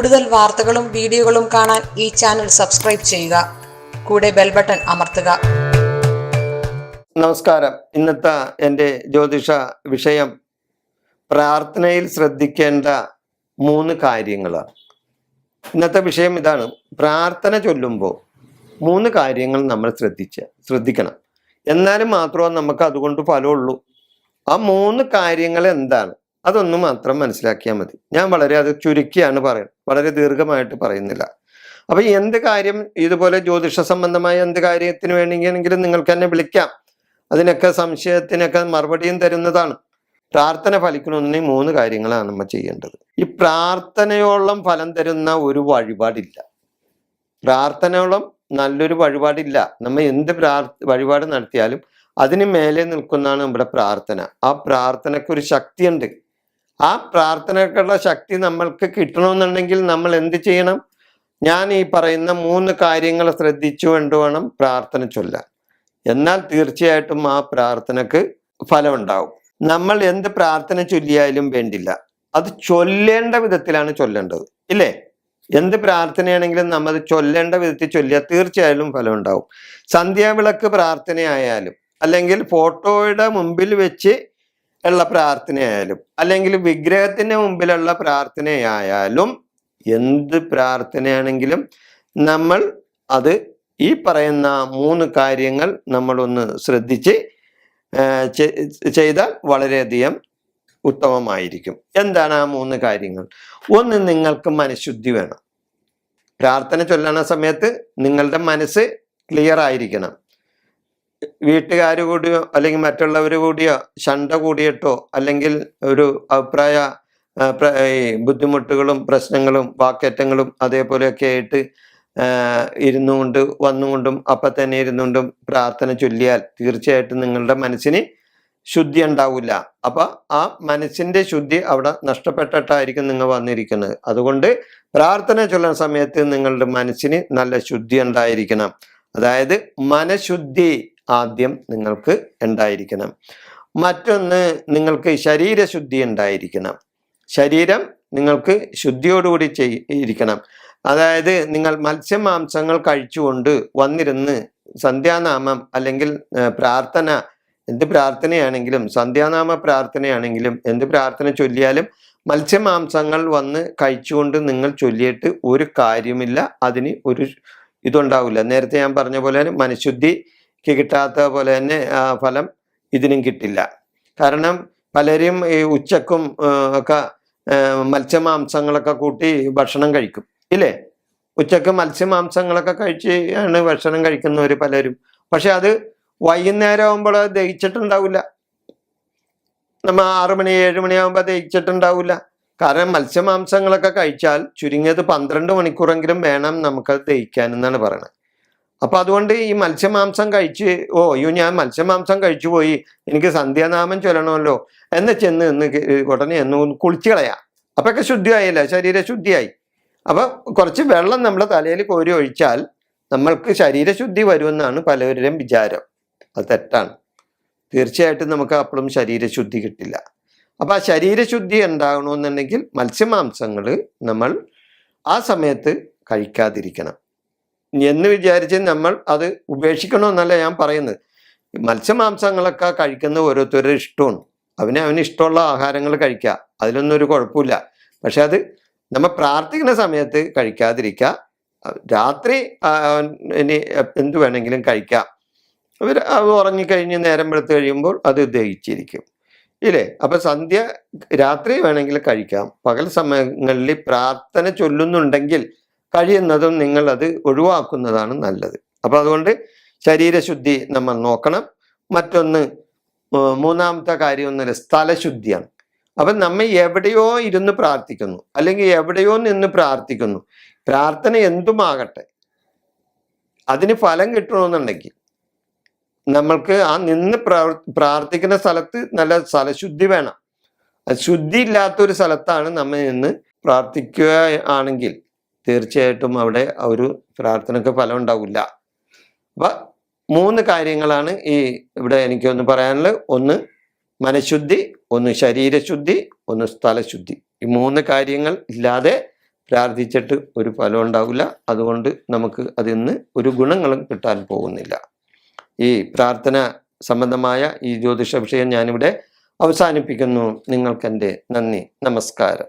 കൂടുതൽ വാർത്തകളും വീഡിയോകളും കാണാൻ ഈ ചാനൽ സബ്സ്ക്രൈബ് ചെയ്യുക. കൂടെ ബെൽ ബട്ടൺ അമർത്തുക. നമസ്കാരം. ഇന്നത്തെ എന്റെ ജ്യോതിഷ വിഷയം പ്രാർത്ഥനയിൽ ശ്രദ്ധിക്കേണ്ട മൂന്ന് കാര്യങ്ങളാണ്. ഇന്നത്തെ വിഷയം ഇതാണ്. പ്രാർത്ഥന ചൊല്ലുമ്പോൾ മൂന്ന് കാര്യങ്ങൾ നമ്മൾ ശ്രദ്ധിച്ച് ശ്രദ്ധിക്കണം. എന്നാലും മാത്രമേ നമുക്ക് അതുകൊണ്ട് ഫലമുള്ളൂ. ആ മൂന്ന് കാര്യങ്ങൾ എന്താണ്? അതൊന്ന് മാത്രം മനസ്സിലാക്കിയാൽ മതി. ഞാൻ വളരെ അത് ചുരുക്കിയാണ് പറയുന്നത്. വളരെ ദീർഘമായിട്ട് പറയുന്നില്ല. അപ്പൊ എന്ത് കാര്യം ഇതുപോലെ ജ്യോതിഷ സംബന്ധമായ എന്ത് കാര്യത്തിന് വേണമെങ്കിലും നിങ്ങൾക്ക് എന്നെ വിളിക്കാം. അതിനൊക്കെ സംശയത്തിനൊക്കെ മറുപടിയും തരുന്നതാണ്. പ്രാർത്ഥന ഫലിക്കണമെന്ന് മൂന്ന് കാര്യങ്ങളാണ് നമ്മൾ ചെയ്യേണ്ടത്. ഈ പ്രാർത്ഥനയോളം ഫലം തരുന്ന ഒരു വഴിപാടില്ല. പ്രാർത്ഥനയോളം നല്ലൊരു വഴിപാടില്ല. നമ്മൾ എന്ത് പ്രാർ വഴിപാട് നടത്തിയാലും അതിന് മേലെ നിൽക്കുന്നതാണ് നമ്മുടെ പ്രാർത്ഥന. ആ പ്രാർത്ഥനയ്ക്ക് ഒരു ശക്തിയുണ്ട്. ആ പ്രാർത്ഥനയ്ക്കുള്ള ശക്തി നമ്മൾക്ക് കിട്ടണമെന്നുണ്ടെങ്കിൽ നമ്മൾ എന്ത് ചെയ്യണം? ഞാൻ ഈ പറയുന്ന മൂന്ന് കാര്യങ്ങൾ ശ്രദ്ധിച്ചുകൊണ്ട് വേണം പ്രാർത്ഥന ചൊല്ലാൻ. എന്നാൽ തീർച്ചയായിട്ടും ആ പ്രാർത്ഥനക്ക് ഫലമുണ്ടാവും. നമ്മൾ എന്ത് പ്രാർത്ഥന ചൊല്ലിയാലും വേണ്ടില്ല. അത് ചൊല്ലേണ്ട വിധത്തിലാണ് ചൊല്ലേണ്ടത്. ഇല്ലേ? എന്ത് പ്രാർത്ഥനയാണെങ്കിലും നമ്മൾ ചൊല്ലേണ്ട വിധത്തിൽ ചൊല്ലിയാൽ തീർച്ചയായാലും ഫലം ഉണ്ടാവും സന്ധ്യാവിളക്ക് പ്രാർത്ഥനയായാലും അല്ലെങ്കിൽ ഫോട്ടോയുടെ മുമ്പിൽ വെച്ച് ഉള്ള പ്രാർത്ഥനയായാലും അല്ലെങ്കിൽ വിഗ്രഹത്തിന് മുമ്പിലുള്ള പ്രാർത്ഥനയായാലും എന്ത് പ്രാർത്ഥനയാണെങ്കിലും നമ്മൾ അത് ഈ പറയുന്ന മൂന്ന് കാര്യങ്ങൾ നമ്മളൊന്ന് ശ്രദ്ധിച്ച് ചെയ്താൽ വളരെയധികം ഉത്തമമായിരിക്കും. എന്താണ് ആ മൂന്ന് കാര്യങ്ങൾ? ഒന്ന് നിങ്ങൾക്ക് മനഃശുദ്ധി വേണം. പ്രാർത്ഥന ചൊല്ലണ സമയത്ത് നിങ്ങളുടെ മനസ്സ് ക്ലിയർ ആയിരിക്കണം. വീട്ടുകാർ കൂടിയോ അല്ലെങ്കിൽ മറ്റുള്ളവർ കൂടിയോ ശണ്ട കൂടിയിട്ടോ അല്ലെങ്കിൽ ഒരു അഭിപ്രായ ബുദ്ധിമുട്ടുകളും പ്രശ്നങ്ങളും വാക്കേറ്റങ്ങളും അതേപോലെയൊക്കെ ആയിട്ട് ഇരുന്നുകൊണ്ട് വന്നുകൊണ്ടും അപ്പം തന്നെ ഇരുന്നുകൊണ്ടും പ്രാർത്ഥന ചൊല്ലിയാൽ തീർച്ചയായിട്ടും നിങ്ങളുടെ മനസ്സിന് ശുദ്ധി ഉണ്ടാവില്ല. അപ്പൊ ആ മനസ്സിന്റെ ശുദ്ധി അവിടെ നഷ്ടപ്പെട്ടിട്ടായിരിക്കും നിങ്ങൾ വന്നിരിക്കുന്നത്. അതുകൊണ്ട് പ്രാർത്ഥന ചൊല്ലുന്ന സമയത്ത് നിങ്ങളുടെ മനസ്സിന് നല്ല ശുദ്ധി ഉണ്ടായിരിക്കണം. അതായത് മനഃശുദ്ധി ആദ്യം നിങ്ങൾക്ക് ഉണ്ടായിരിക്കണം. മറ്റൊന്ന് നിങ്ങൾക്ക് ശരീരശുദ്ധി ഉണ്ടായിരിക്കണം. ശരീരം നിങ്ങൾക്ക് ശുദ്ധിയോടുകൂടി ചെയ് ഇരിക്കണം. അതായത് നിങ്ങൾ മത്സ്യമാംസങ്ങൾ കഴിച്ചുകൊണ്ട് വന്നിരുന്ന് സന്ധ്യാനാമം അല്ലെങ്കിൽ പ്രാർത്ഥന എന്ത് പ്രാർത്ഥനയാണെങ്കിലും സന്ധ്യാനാമ പ്രാർത്ഥനയാണെങ്കിലും എന്ത് പ്രാർത്ഥന ചൊല്ലിയാലും മത്സ്യമാംസങ്ങൾ വന്ന് കഴിച്ചുകൊണ്ട് നിങ്ങൾ ചൊല്ലിയിട്ട് ഒരു കാര്യമില്ല. അതിന് ഒരു ഇതുണ്ടാവില്ല. നേരത്തെ ഞാൻ പറഞ്ഞ പോലെ തന്നെ മനഃശുദ്ധിക്ക് കിട്ടാത്ത പോലെ തന്നെ ആ ഫലം ഇതിനും കിട്ടില്ല. കാരണം പലരും ഈ ഉച്ചക്കും ഒക്കെ മത്സ്യമാംസങ്ങളൊക്കെ കൂട്ടി ഭക്ഷണം കഴിക്കും ഇല്ലേ? ഉച്ചയ്ക്ക് മത്സ്യമാംസങ്ങളൊക്കെ കഴിച്ച് ആണ് ഭക്ഷണം കഴിക്കുന്നവർ പലരും. പക്ഷെ അത് വൈകുന്നേരം ആകുമ്പോൾ ദഹിച്ചിട്ടുണ്ടാവില്ല നമ്മൾ ആറു മണി ഏഴ് മണിയാകുമ്പോൾ ദഹിച്ചിട്ടുണ്ടാവില്ല കാരണം മത്സ്യമാംസങ്ങളൊക്കെ കഴിച്ചാൽ ചുരുങ്ങിയത് പന്ത്രണ്ട് മണിക്കൂറെങ്കിലും വേണം നമുക്കത് ദഹിക്കാൻ എന്നാണ് പറയുന്നത് അപ്പൊ അതുകൊണ്ട് ഈ മത്സ്യമാംസം കഴിച്ച് ഓ അയ്യോ ഞാൻ മത്സ്യമാംസം കഴിച്ചു പോയി. എനിക്ക് സന്ധ്യാനാമം ചൊല്ലണമല്ലോ. എന്ന് ചെന്ന് എന്ന് ഉടനെ എന്ന് കുളിച്ചു കളയാം. അപ്പൊക്കെ ശുദ്ധിയായില്ല? ശരീര ശുദ്ധിയായി. അപ്പൊ കുറച്ച് വെള്ളം നമ്മുടെ തലയിൽ കോരി ഒഴിച്ചാൽ നമ്മൾക്ക് ശരീരശുദ്ധി വരുമെന്നാണ് പലവരുടെയും വിചാരം. അത് തെറ്റാണ്. തീർച്ചയായിട്ടും നമുക്ക് അപ്പോഴും ശരീരശുദ്ധി കിട്ടില്ല. അപ്പൊ ആ ശരീരശുദ്ധി ഉണ്ടാകണമെന്നുണ്ടെങ്കിൽ മത്സ്യമാംസങ്ങൾ നമ്മൾ ആ സമയത്ത് കഴിക്കാതിരിക്കണം. എന്ന് വിചാരിച്ച് നമ്മൾ അത് ഉപേക്ഷിക്കണമെന്നല്ല ഞാൻ പറയുന്നത്. മത്സ്യമാംസങ്ങളൊക്കെ കഴിക്കുന്ന ഓരോരുത്തരുടെ ഇഷ്ടമാണ്. അവന് അവന് ഇഷ്ടമുള്ള ആഹാരങ്ങൾ കഴിക്കുക. അതിലൊന്നും ഒരു കുഴപ്പമില്ല. പക്ഷെ അത് നമ്മൾ പ്രാർത്ഥിക്കുന്ന സമയത്ത് കഴിക്കാതിരിക്കുക. രാത്രി ഇനി എന്ത് വേണമെങ്കിലും കഴിക്കാം. അവർ അത് ഉറങ്ങിക്കഴിഞ്ഞ് നേരം വെളുത്ത് കഴിയുമ്പോൾ അത് ദഹിച്ചിരിക്കും. ഇല്ലേ? അപ്പൊ സന്ധ്യ രാത്രി വേണമെങ്കിൽ കഴിക്കാം. പകൽ സമയങ്ങളിൽ പ്രാർത്ഥന ചൊല്ലുന്നുണ്ടെങ്കിൽ കഴിയുന്നതും നിങ്ങൾ അത് ഒഴിവാക്കുന്നതാണ് നല്ലത്. അപ്പൊ അതുകൊണ്ട് ശരീരശുദ്ധി നമ്മൾ നോക്കണം. മറ്റൊന്ന് മൂന്നാമത്തെ കാര്യം ഒന്നല്ല സ്ഥലശുദ്ധിയാണ്. അപ്പൊ നമ്മൾ എവിടെയോ ഇരുന്ന് പ്രാർത്ഥിക്കുന്നു. അല്ലെങ്കിൽ എവിടെയോ നിന്ന് പ്രാർത്ഥിക്കുന്നു. പ്രാർത്ഥന എന്തുമാകട്ടെ അതിന് ഫലം കിട്ടണമെന്നുണ്ടെങ്കിൽ നമ്മൾക്ക് ആ നിന്ന് പ്രാർത്ഥിക്കുന്ന സ്ഥലത്ത് നല്ല സ്ഥലശുദ്ധി വേണം. ശുദ്ധി ഇല്ലാത്തൊരു സ്ഥലത്താണ് നമ്മൾ നിന്ന് പ്രാർത്ഥിക്കുക ആണെങ്കിൽ തീർച്ചയായിട്ടും അവിടെ ആ ഒരു പ്രാർത്ഥനക്ക് ഫലം ഉണ്ടാവില്ല. അപ്പൊ മൂന്ന് കാര്യങ്ങളാണ് ഈ ഇവിടെ എനിക്കൊന്ന് പറയാനുള്ളത്. ഒന്ന് മനഃശുദ്ധി ഒന്ന് ശരീരശുദ്ധി ഒന്ന് സ്ഥലശുദ്ധി. ഈ മൂന്ന് കാര്യങ്ങൾ ഇല്ലാതെ പ്രാർത്ഥിച്ചിട്ട് ഒരു ഫലം ഉണ്ടാവില്ല. അതുകൊണ്ട് നമുക്ക് അതിൽ നിന്ന് ഒരു ഗുണങ്ങളും കിട്ടാൻ പോകുന്നില്ല. ഈ പ്രാർത്ഥന സംബന്ധമായ ഈ ജ്യോതിഷ വിഷയം ഞാനിവിടെ അവസാനിപ്പിക്കുന്നു. നിങ്ങൾക്കെന്റെ നന്ദി. നമസ്കാരം.